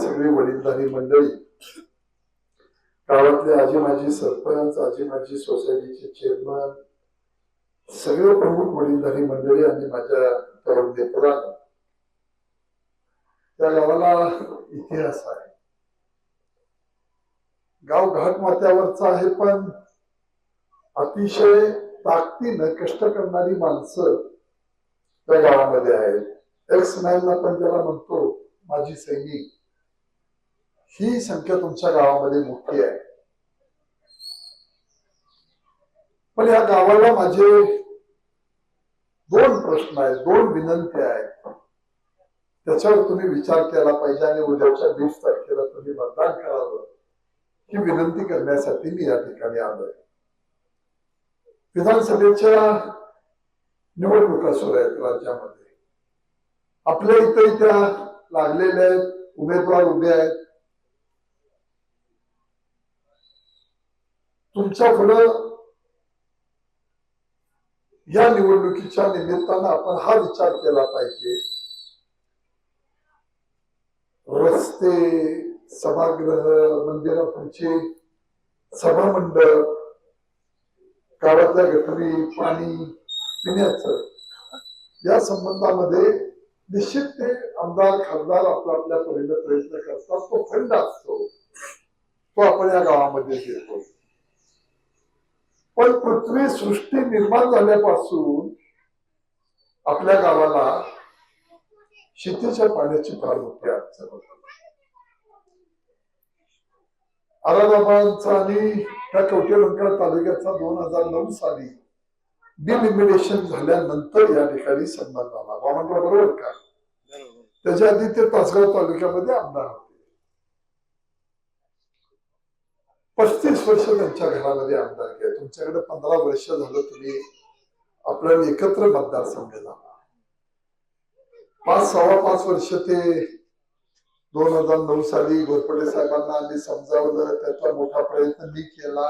सगळी वडीलधारी मंडळी. गावातले आजी माजी सरपंच आजी माजी सोसायटीचे चेअरमन सगळे प्रमुख वडीलधारी मंडळी आणि माझ्या तरुण मित्रांनो. त्या गावाला इतिहास आहे. गाव घाटमात्यावरचं आहे पण अतिशय ताकदीनं कष्ट करणारी माणसं त्या गावामध्ये आहेत. एक्स नाईन आपण ज्याला म्हणतो माझी सैनिक. ही संख्या तुमच्या गावामध्ये मोठी आहे. पण या गावाला माझे दोन प्रश्न आहेत दोन विनंती आहेत. त्याच्यावर तुम्ही विचार केला पाहिजे आणि उद्याच्या वीस तारखेला तुम्ही मतदान करावं. ही विनंती करण्यासाठी मी या ठिकाणी आलोय. विधानसभेच्या निवडणुका सुरू आहेत राज्यामध्ये. आपल्या इथं त्या लागलेल्या आहेत उमेदवार उभे आहेत. तुमच्या पुढं या निवडणुकीच्या निमित्तानं आपण हा विचार केला पाहिजे. रस्ते सभागृह मंदिरापुढचे सभामंडप गावातल्या गटरी पाणी पिण्याचं या संबंधामध्ये निश्चित ते आमदार खासदार आपला आपल्या परीने प्रयत्न करतात. तो फंड असतो. तो आपण या गावामध्ये देतो. पण पृथ्वी सृष्टी निर्माण झाल्यापासून आपल्या गावाला शेतीच्या पाण्याची फार मोठी अडचण होती औरंगाबादचा आणि त्या कवटेमंकाळ तालुक्याचा दोन हजार नऊ साली डिलिमिनेशन झाल्यानंतर या ठिकाणी सन्मान झाला. वामनराव बरोबर का? त्याच्या आधी ते तासगाव तालुक्यामध्ये आमदार होते. पस्तीस वर्ष त्यांच्या घरामध्ये आमदार केले. तुमच्याकडे पंधरा वर्ष झालं तुम्ही आपल्याला एकत्र मतदारसंघ झाला पाच सव्वा पाच वर्ष ते दोन हजार नऊ साली घोरपडे साहेबांना आम्ही समजावलं त्याचा मोठा प्रयत्न मी केला.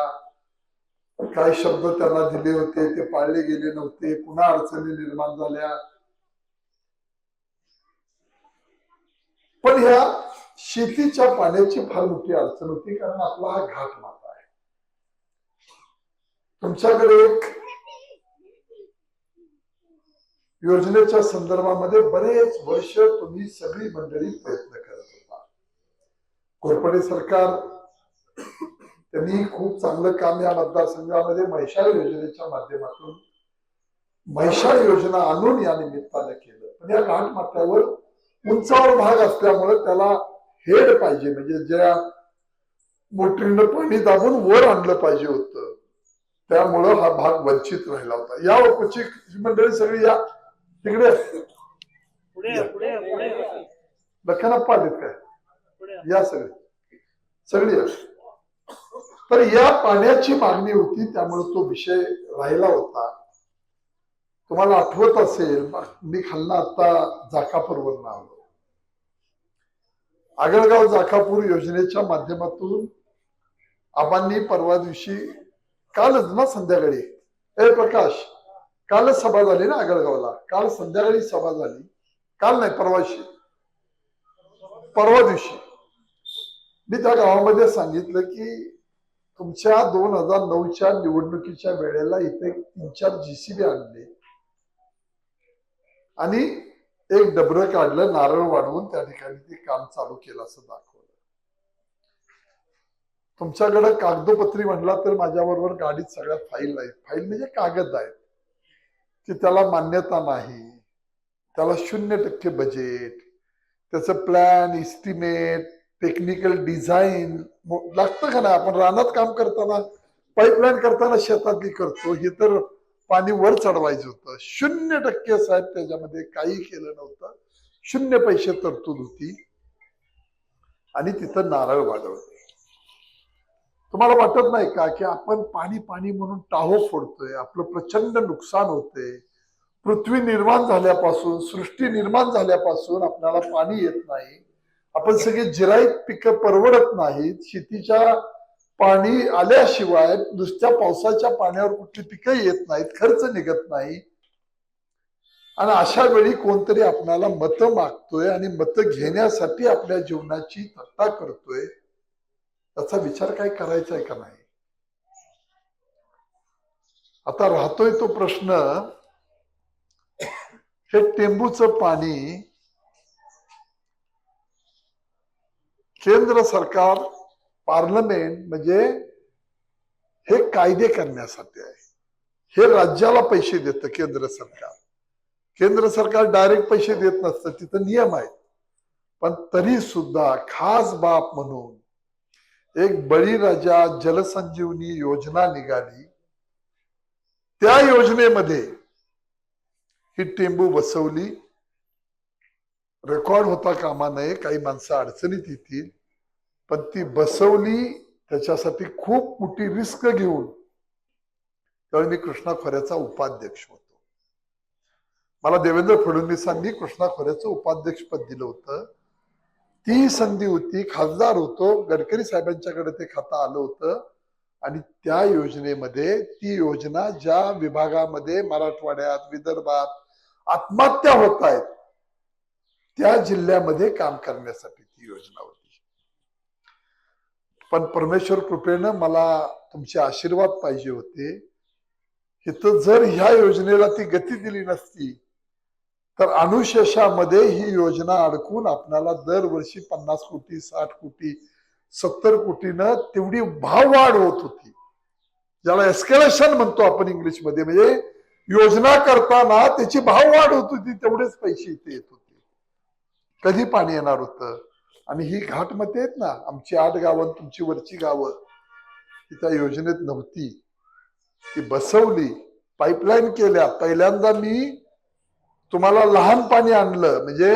काय शब्द त्यांना दिले होते ते पाळले गेले नव्हते पुन्हा अडचणी निर्माण झाल्या. पण ह्या शेतीच्या पाण्याची फार मोठी अडचण होती कारण आपला हा घाट माता आहे. तुमच्याकडे एक योजनेच्या संदर्भामध्ये बरेच वर्ष तुम्ही सगळी मंडळी प्रयत्न करत होता. कोरपडे सरकार त्यांनी खूप चांगलं काम या मतदारसंघामध्ये म्हैशाळ योजनेच्या माध्यमातून म्हैशाळ योजना आणून या निमित्तानं केलं. पण या घाट माथ्यावर उंचावर भाग असल्यामुळे त्याला हेड पाहिजे. म्हणजे ज्या मोटरीनं पाणी दाबून वर आणलं पाहिजे होतं. त्यामुळं हा भाग वंचित राहिला होता. या उपची मंडळी सगळी या. तिकडे. लखनप्पा आलेत काय? या सगळे. सगळी या. तर या पाण्याची मागणी होती त्यामुळे तो विषय राहिला होता. तुम्हाला आठवत असेल मी खालना आता जाकापूरवरून आलो. आगळगाव जाखापूर योजनेच्या माध्यमातून आबांनी परवा दिवशी कालच ना संध्याकाळी? ए प्रकाश कालच सभा झाली ना आगळगावला काल संध्याकाळी सभा झाली. काल नाही परवाशी. परवा दिवशी. मी त्या गावामध्ये सांगितलं की तुमच्या दोन हजार नऊच्या निवडणुकीच्या वेळेला इथे तीन चार जीसीबी आणले. आणि एक डबरं काढलं नारळ वाढवून त्या ठिकाणी ते काम चालू केलं असं दाखवलं. तुमच्याकडे कागदोपत्री म्हणला तर माझ्याबरोबर गाडीत सगळ्या फाईल आहेत. फाईल म्हणजे कागद आहेत. की त्याला मान्यता नाही त्याला शून्य टक्के बजेट त्याचं प्लॅन इस्टिमेट टेक्निकल डिझाईन लागतं का ना आपण रानात काम करताना पाईपलाईन करताना शेतातली करतो. हे तर पाणी वर चढवायचं होतं. शून्य टक्के साहेब त्याच्यामध्ये काही केलं नव्हतं. शून्य पैसे तरतूद होती. आणि तिथं नारळ वाढवले. तुम्हाला वाटत नाही का की आपण पाणी पाणी म्हणून टाहो फोडतोय आपलं प्रचंड नुकसान होते पृथ्वी निर्माण झाल्यापासून सृष्टी निर्माण झाल्यापासून आपल्याला पाणी येत नाही. आपण सगळे जिराईत पिकं परवडत नाहीत. शेतीच्या पाणी आल्याशिवाय नुसत्या पावसाच्या पाण्यावर कुठली पिकं येत नाहीत खर्च निघत नाही. आणि अशा वेळी कोणतरी आपणाला मतं मागतोय आणि मतं घेण्यासाठी आपल्या जीवनाची थट्टा करतोय त्याचा विचार काय करायचा आहे का नाही? आता राहतोय तो प्रश्न हे टेंबूचं पाणी केंद्र सरकार पार्लमेंट म्हणजे हे कायदे करण्यासाठी आहे. हे राज्याला पैसे देतं केंद्र सरकार. केंद्र सरकार डायरेक्ट पैसे देत नसतं तिथं नियम आहेत. पण तरी सुद्धा खास बाप म्हणून एक बळीराजा जलसंजीवनी योजना निघाली. त्या योजनेमध्ये ही टेंबू बसवली. रेकॉर्ड होता कामा नये काही माणसं अडचणीत येतील. पण ती बसवली त्याच्यासाठी खूप मोठी रिस्क घेऊन. त्यावेळी मी कृष्णा खोऱ्याचा उपाध्यक्ष होतो. मला देवेंद्र फडणवीसांनी कृष्णा खोऱ्याचं उपाध्यक्षपद दिलं होतं. ती संधी होती खासदार होतो गडकरी साहेबांच्याकडे ते खातं आलं होतं. आणि त्या योजनेमध्ये ती योजना ज्या विभागामध्ये मराठवाड्यात विदर्भात आत्महत्या होत आहेत त्या जिल्ह्यामध्ये काम करण्यासाठी ती योजना होती. पण परमेश्वर कृपेनं मला तुमचे आशीर्वाद पाहिजे होते. इथं जर ह्या योजनेला ती गती दिली नसती तर अनुशेषामध्ये ही योजना अडकून आपणाला दरवर्षी पन्नास कोटी साठ कोटी सत्तर कोटीनं तेवढी भाववाढ होत होती. ज्याला एस्केलेशन म्हणतो आपण इंग्लिशमध्ये म्हणजे योजना करताना त्याची भाववाढ होत होती तेवढेच पैसे इथे येत होते. कधी पाणी येणार होतं? आणि ही घाट मते आहेत ना आमची आठ गावं तुमची वरची गावं ती त्या योजनेत नव्हती. ती बसवली पाईपलाईन केल्या. पहिल्यांदा मी तुम्हाला लहान पाणी आणलं. म्हणजे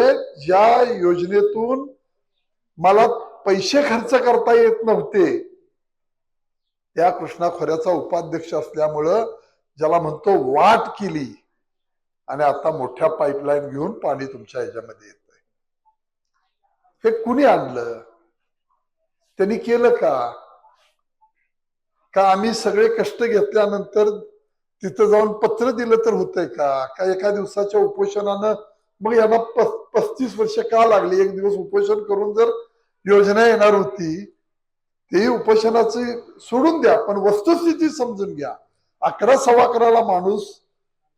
ज्या योजनेतून मला पैसे खर्च करता येत नव्हते त्या कृष्णा खोऱ्याचा उपाध्यक्ष असल्यामुळं ज्याला म्हणतो वाट केली. आणि आता मोठ्या पाईपलाईन घेऊन पाणी तुमच्या ह्याच्यामध्ये येत. हे कुणी आणलं? त्यांनी केलं का? का आम्ही सगळे कष्ट घेतल्यानंतर तिथं जाऊन पत्र दिलं तर होतंय का? का एका दिवसाच्या उपोषणानं मग यांना पस्तीस वर्ष का लागली? एक दिवस उपोषण करून जर योजना येणार होती तेही उपोषणाचे सोडून द्या पण वस्तुस्थिती समजून घ्या. अकरा सव्वा अकराला माणूस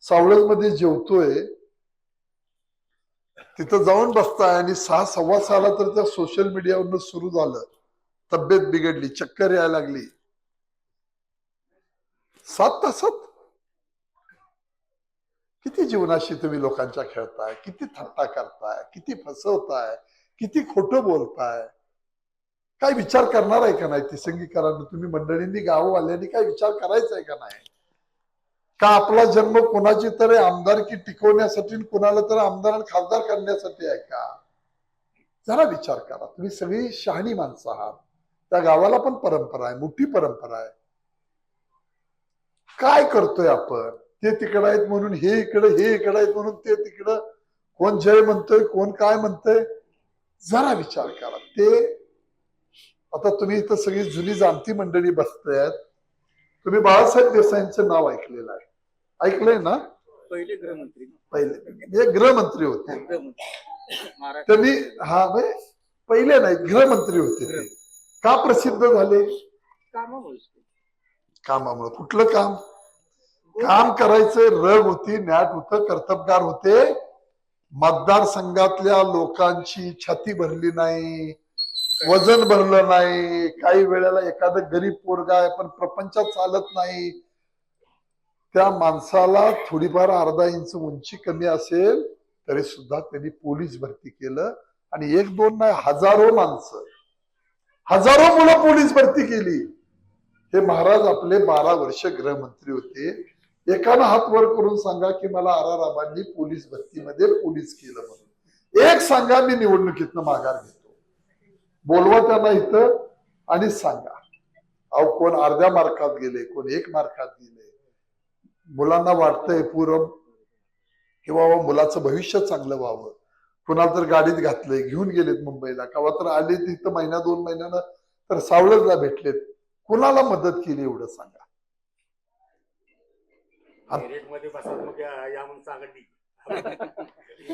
सावळजमध्ये जेवतोय तिथं जाऊन बसताय आणि सहा सव्वा सहाला तर त्या सोशल मीडियावरनं सुरू झालं. तब्येत बिघडली चक्कर यायला लागली. सात तासात? किती जीवनाशी तुम्ही लोकांच्या खेळताय? किती थट्टा करताय? किती फसवताय? किती खोटं बोलताय? काय विचार करणार आहे का नाही? तिसंगीकरांना तुम्ही मंडळींनी गाववाल्यांनी काय विचार करायचा आहे का नाही? का आपला जन्म कोणाची तरी आमदारकी टिकवण्यासाठी कुणाला कोणाला तर आमदार आणि खासदार करण्यासाठी आहे का? जरा विचार करा. तुम्ही सगळी शहाणी माणसं आहात. त्या गावाला पण परंपरा आहे मोठी परंपरा आहे. काय करतोय आपण? ते तिकडं आहेत म्हणून हे इकडं हे इकडं आहेत म्हणून ते तिकडं. कोण जय म्हणतोय कोण काय म्हणतोय? जरा विचार करा. ते आता तुम्ही इथं सगळी जुनी जाणती मंडळी बसतायत. तुम्ही बाळासाहेब देसाईंचं नाव ऐकलेलं आहे. ऐकलंय ना? पहिले गृहमंत्री. पहिले. हे गृहमंत्री होते. गृहमंत्री. महाराष्ट्र त्यांनी हा म्हणजे पहिले नाही गृहमंत्री होते ते. का प्रसिद्ध झाले? कामामुळे कामामुळे. कुठलं काम? काम करायचं रग होती नॅट होतं कर्तबगार होते. मतदारसंघातल्या लोकांची छाती भरली नाही वजन भरलं नाही. काही वेळेला एखादं गरीब पोरगा आहे पण प्रपंचात चालत नाही. त्या माणसाला थोडीफार अर्धा इंच उंची कमी असेल तरी सुद्धा त्यांनी पोलीस भरती केलं. आणि एक दोन नाही हजारो माणसं हजारो मुलं पोलीस भरती केली. हे महाराज आपले बारा वर्ष गृहमंत्री होते. एकानं हात वर करून सांगा की मला आरा राबांनी पोलीस भरतीमध्ये पोलीस केलं म्हणून. एक सांगा मी निवडणुकीतनं माघार घेतो. बोलवा त्यांना इथं आणि सांगा. अहो कोण अर्ध्या मार्कात गेले कोण एक मार्कात गेले मुलांना वाटतंय पूर्व की बाबा मुलाचं भविष्य चांगलं व्हावं. कुणाला तर गाडीत घातलंय घेऊन गेलेत मुंबईला. कवा तर आले तिथं महिना दोन महिन्यानं तर सावळजला भेटलेत. कुणाला मदत केली एवढं सांगा.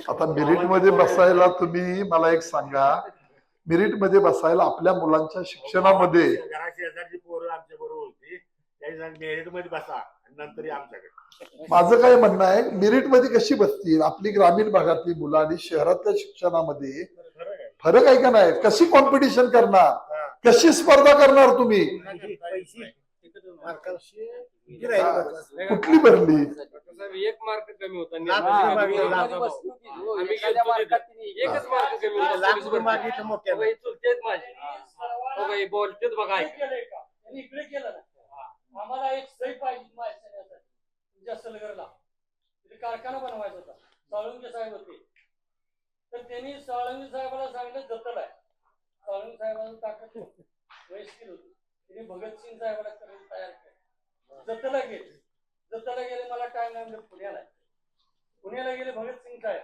आता मेरिटमध्ये बसायला तुम्ही मला एक सांगा. मेरिटमध्ये बसायला आपल्या मुलांच्या शिक्षणामध्ये घरा शेजारची पोरं आमच्या बरोबर होती. त्याही मेरिटमध्ये बसा. नंतर या आमच्याकडे. माझं काय म्हणणं आहे मेरिटमध्ये कशी बसतील? आपली ग्रामीण भागातली मुलं आणि शहरातल्या शिक्षणामध्ये. फरक आहे का नाही? कशी कॉम्पिटिशन करणार. कशी स्पर्धा करणार तुम्ही? कुठली भरली? साहेब, एक मार्क कमी होता. एकच मार्क कमी होता माझे बघा आम्हाला एक सही पाहिजे माहिती तुमच्या सलगरला. तिथे कारखाना बनवायचा होता. साळुंगे साहेब होते. तर त्यांनी साळुंगे साहेबाला सांगितलं जतल आहे. साळुंगे साहेबांना ताकद वयस्कर होती. त्यांनी भगतसिंग साहेबाला करायला तयार केलं. जतला गेले जतला गेले मला टाइम नाही म्हणजे पुण्याला पुण्याला गेले भगतसिंग साहेब.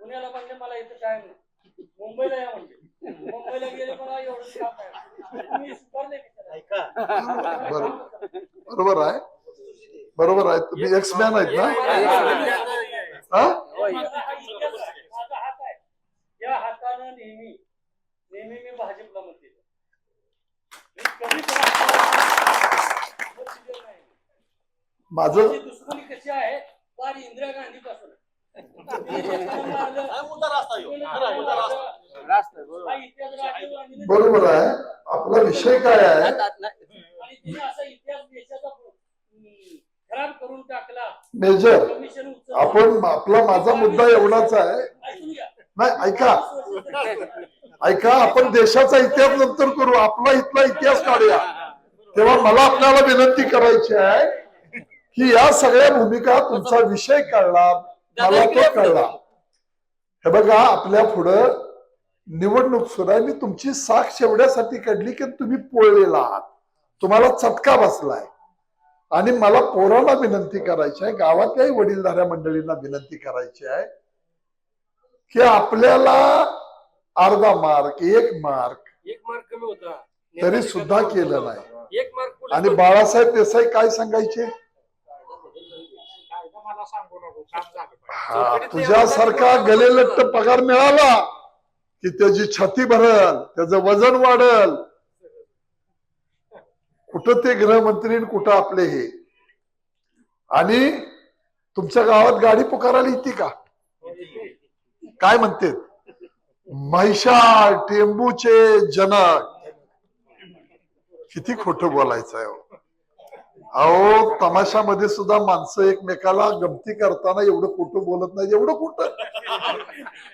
पुण्याला म्हणले मला इथं टाइम नाही. मुंबईला या म्हणजे. मुंबईला गेले मला एवढं काम आहे बरोबर बरोबर आहे बरोबर आहे तुम्ही एक्स मॅन आहेत ना हा माझा हा इतिहास आहे. माझा हात आहे या हातानं नेहमी नेहमी मी भाजपला मत दिलं मी कधी कोणाला मत दिलेलं नाही. माझं माझी दुश्मनी कशी आहे फार इंदिरा गांधी पासून हा बरोबर. आहे. आपला विषय काय आहे? मेजर. आपण आपला माझा मुद्दा एवढाच आहे. नाही ऐका. ऐका आपण देशाचा इतिहास नंतर करू. आपला इथला इतिहास काढूया. तेव्हा मला आपल्याला विनंती करायची आहे की या सगळ्या भूमिका तुमचा विषय कळला मला तो कळला. हे बघा आपल्या पुढं निवडणूक आहे मी तुमची साक्ष एवढ्यासाठी काढली की तुम्ही पोळलेला आहात. तुम्हाला चटका बसलाय. आणि मला पोराला विनंती करायची आहे गावातल्याही वडीलधाऱ्या मंडळींना विनंती करायची आहे की आपल्याला अर्धा मार्क एक मार्क एक मार्क कमी होता. तरी सुद्धा केलं नाही. एक मार्क आणि. बाळासाहेब देसाई काय सांगायचे. हा, तुझ्यासारखा गलेलट्ट पगार मिळाला की त्याची छाती भरल त्याचं वजन वाढल. कुठं ते गृहमंत्री आणि कुठं आपले हे? आणि तुमच्या गावात गाडी पुकारायला येते का? काय म्हणते? महिषा टेंबूचे जनक. किती खोट बोलायचं आहे हो. अहो तमाशामध्ये सुद्धा माणसं एकमेकाला गमती करताना एवढं खोटं बोलत नाही एवढं खोटं.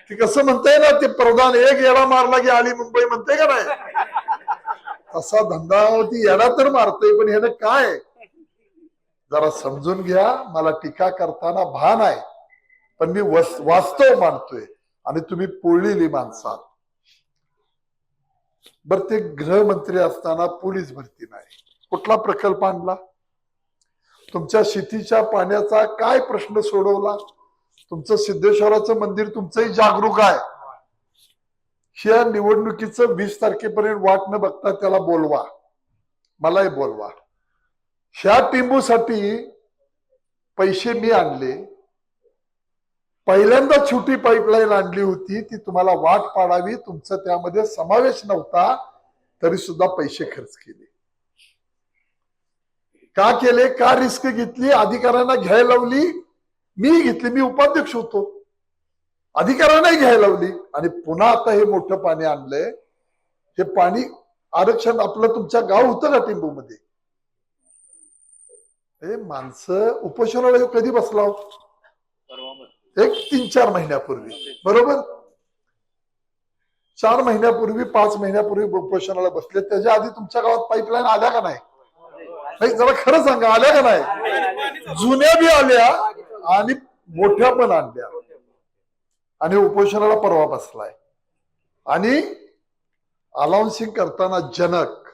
ते कसं म्हणताय ना ते प्रधान एक येडा मारला की आली मुंबई म्हणते का नाही? तसा धंदा ती येडा तर मारतोय पण ह्यानं काय? जरा समजून घ्या मला टीका करताना भान आहे पण मी वास्तव मानतोय आणि तुम्ही पोळलेली माणसात. बर ते गृहमंत्री असताना पोलीस भरती नाही. कुठला प्रकल्प आणला? तुमच्या शेतीच्या पाण्याचा काय प्रश्न सोडवला? तुमचं सिद्धेश्वराचं मंदिर तुमचंही जागरूक आहे. ह्या निवडणुकीचं वीस तारखेपर्यंत वाट न बघता त्याला बोलवा. मलाही बोलवा. ह्या टिंबूसाठी पैसे मी आणले. पहिल्यांदा छोटी पाईपलाईन आणली होती. ती तुम्हाला वाट पाडावी. तुमचा त्यामध्ये समावेश नव्हता. तरी सुद्धा पैसे खर्च केले. का केले का रिस्क घेतली अधिकाऱ्यांना घ्यायला लावली? मी घेतली मी उपाध्यक्ष होतो. अधिकाऱ्यांनाही घ्यायला लावली. आणि पुन्हा आता हे मोठं पाणी आणलंय. हे पाणी आरक्षण आपलं तुमच्या गाव होतं का टिंबूमध्ये? हे माणसं उपोषणाला कधी बसला हो? एक तीन चार महिन्यापूर्वी. बरोबर? चार महिन्यापूर्वी पाच महिन्यापूर्वी उपोषणाला बसले. त्याच्या आधी तुमच्या गावात पाईपलाईन आल्या का नाही? नाही, जरा खरं सांगा आल्या का नाही? जुन्या बी आल्या आणि मोठ्या पण आणल्या. आणि उपोषणाला परवा बसलाय. आणि अलाउन्सिंग करताना जनक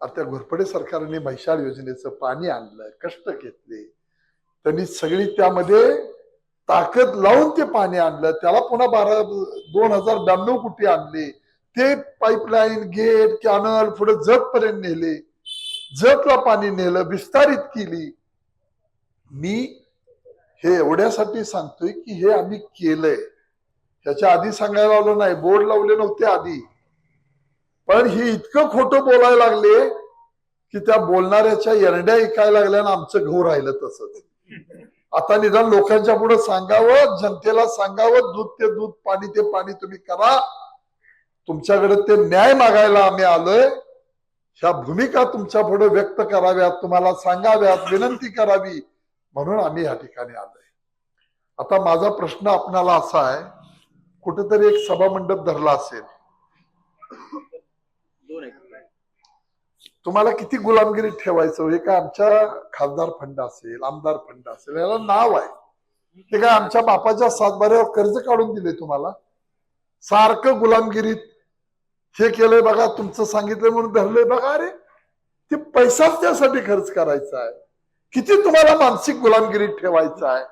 आता त्या घोरपडे सरकारने म्हैसाळ योजनेचं पाणी आणलं कष्ट घेतले. त्यांनी सगळी त्यामध्ये ताकद लावून ते पाणी आणलं. त्याला पुन्हा बारा दोन हजार ब्याण्णव कुठे आणले? ते पाईपलाईन गेट कॅनल पुढे जगपर्यंत नेले. जतला पाणी नेलं विस्तारित केली मी हे एवढ्यासाठी सांगतोय की हे आम्ही केलंय. त्याच्या आधी सांगायला आलो नाही बोर्ड लावले नव्हते आधी. पण हे इतकं खोटं बोलायला लागले की त्या बोलणाऱ्याच्या एरड्या ऐकायला लागल्या आणि आमचं घोर राहिलं तसंच. आता निदान लोकांच्या पुढे सांगावं जनतेला सांगावं दूध ते दूध पाणी ते पाणी तुम्ही करा. तुमच्याकडे ते न्याय मागायला आम्ही आलोय. ह्या भूमिका तुमच्यापुढे व्यक्त कराव्यात तुम्हाला सांगाव्यात विनंती करावी. म्हणून आम्ही या ठिकाणी आलोय. आता माझा प्रश्न आपणाला असा आहे कुठेतरी एक सभा मंडप धरला असेल. तुम्हाला किती गुलामगिरी ठेवायचं? हे काय आमच्या खासदार फंड असेल आमदार फंड असेल याला नाव आहे. ते काय आमच्या बापाच्या सातबाऱ्यावर कर्ज काढून दिले तुम्हाला? सारखं गुलामगिरीत हे केलंय बघा तुमचं सांगितलं म्हणून धरलंय बघा अरे ते पैसाच त्यासाठी खर्च करायचा आहे. किती तुम्हाला मानसिक गुलामगिरी ठेवायचा आहे?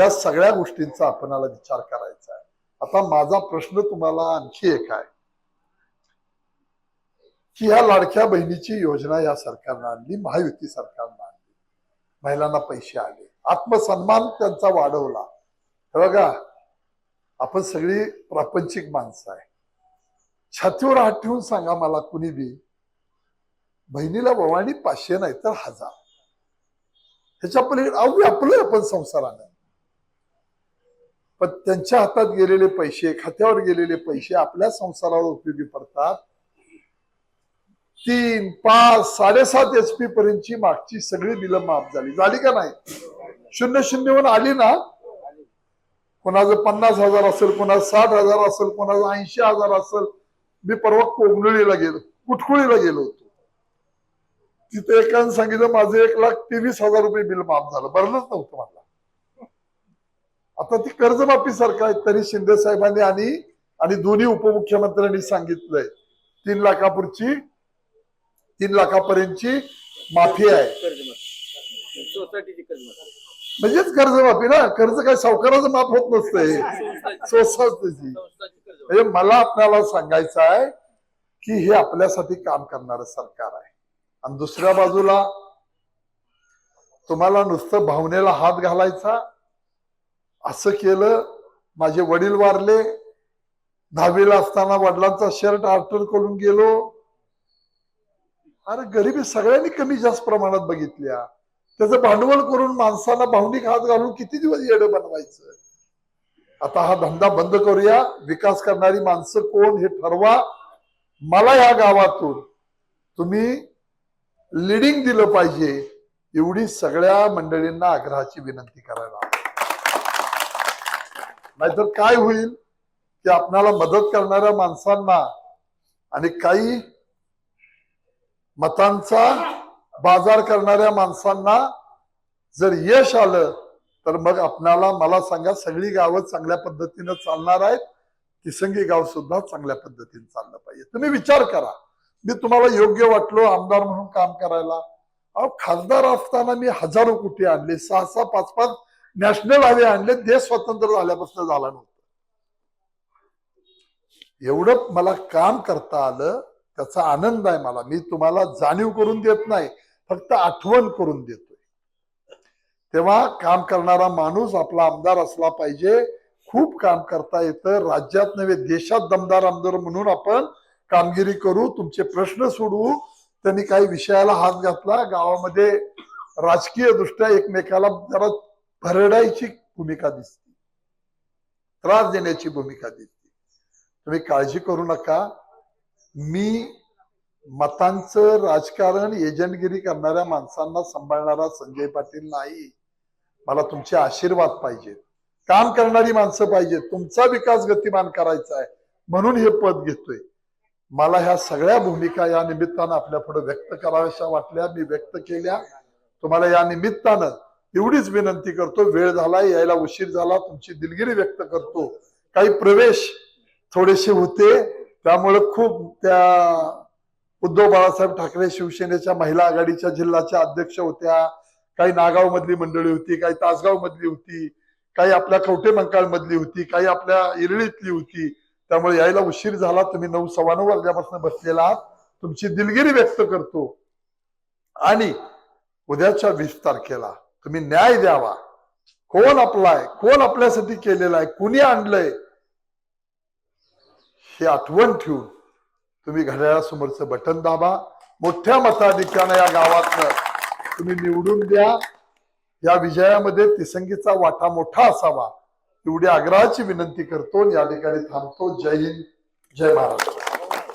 या सगळ्या गोष्टींचा आपणाला विचार करायचा आहे. आता माझा प्रश्न तुम्हाला आणखी एक आहे. की ह्या लाडक्या बहिणीची योजना या सरकारनं आणली महायुती सरकारनं आणली. महिलांना पैसे आले. आत्मसन्मान त्यांचा वाढवला. हे बघा आपण सगळी प्रापंचिक माणसं आहे. छातीवर हात ठेवून सांगा मला कुणी बी. बहिणीला भवानी पाचशे नाही तर हजार. ह्याच्या पलीकडे अहो आपलं आपण संसारानं. पण त्यांच्या हातात गेलेले पैसे खात्यावर गेलेले पैसे आपल्या संसारावर उपयोगी पडतात. तीन पाच साडेसात एच पी पर्यंतची मागची सगळी बिलं माफ झाली. झाली का नाही? शून्य शून्यहून आली ना? कोणाचं पन्नास हजार असेल कोणाचं साठ हजार असेल कोणाचं ऐंशी हजार असेल मी परवा कोगनळीला गेलो कुटकुळीला गेलो होतो. तिथे एकानं सांगितलं माझं एक लाख तेवीस हजार रुपये बिल माफ झालं भरलंच नव्हतं मला. आता ती कर्जमाफी सरकार आहे तरी शिंदे साहेबांनी आणि आणि दोन्ही उपमुख्यमंत्र्यांनी सांगितलंय तीन लाखापूरची तीन लाखापर्यंतची माफी आहे. सोसायटीची म्हणजेच कर्जमाफी ना कर्ज काय सावकाराचं माफ होत नसतंय. कर्जमाफी म्हणजे मला आपल्याला सांगायचं आहे की हे आपल्यासाठी काम करणारं सरकार आहे. आणि दुसऱ्या बाजूला तुम्हाला नुसतं भावनेला हात घालायचा असं केलं माझे वडील वारले दहावीला असताना वडिलांचा शर्ट आर्टर करून गेलो. अरे गरिबी सगळ्यांनी कमी जास्त प्रमाणात बघितल्या. त्याचं भांडवल करून माणसांना भावनिक हात घालून किती दिवस येडं बनवायचं? आता हा धंदा बंद करूया. विकास करणारी माणसं कोण हे ठरवा. मला या गावातून तुम्ही लिडिंग दिलं पाहिजे एवढी सगळ्या मंडळींना आग्रहाची विनंती करायला. नाहीतर काय होईल की आपणाला मदत करणाऱ्या माणसांना आणि काही मतांचा बाजार करणाऱ्या माणसांना जर यश आलं तर मग आपणाला मला सांगा सगळी गावं चांगल्या पद्धतीनं चालणार आहेत? किसंगी गाव सुद्धा चांगल्या पद्धतीने चाललं पाहिजे. तुम्ही विचार करा. मी तुम्हाला योग्य वाटलो आमदार म्हणून काम करायला. अहो खासदार असताना मी हजारो कुठे आणले? सहा सहा पाच पाच नॅशनल हायवे आणले. देश स्वतंत्र झाल्यापासून झाला नव्हतं. एवढं मला काम करता आलं त्याचा आनंद आहे मला. मी तुम्हाला जाणीव करून देत नाही. फक्त आठवण करून देतो. तेव्हा काम करणारा माणूस आपला आमदार असला पाहिजे. खूप काम करता येतं. राज्यात नव्हे देशात दमदार आमदार म्हणून आपण कामगिरी करू. तुमचे प्रश्न सोडवू. त्यांनी काही विषयाला हात घातला. गावामध्ये राजकीय दृष्ट्या एकमेकाला जरा भरडायची भूमिका दिसते. त्रास देण्याची भूमिका दिसते. तुम्ही काळजी करू नका. मी मतांचं राजकारण एजंटगिरी करणाऱ्या माणसांना सांभाळणारा संजय पाटील नाही. मला तुमचे आशीर्वाद पाहिजेत. काम करणारी माणसं पाहिजेत. तुमचा विकास गतिमान करायचा आहे. म्हणून हे पद घेतोय. मला ह्या सगळ्या भूमिका या निमित्तानं आपल्या पुढे व्यक्त कराव्याशा वाटल्या. मी व्यक्त केल्या. तुम्हाला या निमित्तानं एवढीच विनंती करतो. वेळ झाला यायला उशीर झाला. तुमची दिलगिरी व्यक्त करतो. काही प्रवेश थोडेसे होते. त्यामुळे खूप त्या उद्धव बाळासाहेब ठाकरे शिवसेनेच्या महिला आघाडीच्या जिल्ह्याच्या अध्यक्ष होत्या. काही नागाव मधली मंडळी होती काही तासगाव मधली होती काही आपल्या कवठे मंकाळ मधली होती काही आपल्या इरळीतली होती. त्यामुळे यायला उशीर झाला. तुम्ही नऊ सव्वा नऊ वाजल्यापासून बसलेला आहात. तुमची दिलगिरी व्यक्त करतो. आणि उद्याच्या वीस तारखेला तुम्ही न्याय द्यावा. कोण आपलाय? कोण आपल्यासाठी केलेला आहे? कुणी आणलंय? हे आठवण ठेवून तुम्ही घड्याळासमोरचं बटन दाबा. मोठ्या मताधिक्यानं या गावातलं तुम्ही निवडून द्या. या विजयामध्ये तिसंगीचा वाटा मोठा असावा. एवढी आग्रहाची विनंती करतो आणि या ठिकाणी थांबतो. जय हिंद. जय महाराष्ट्र.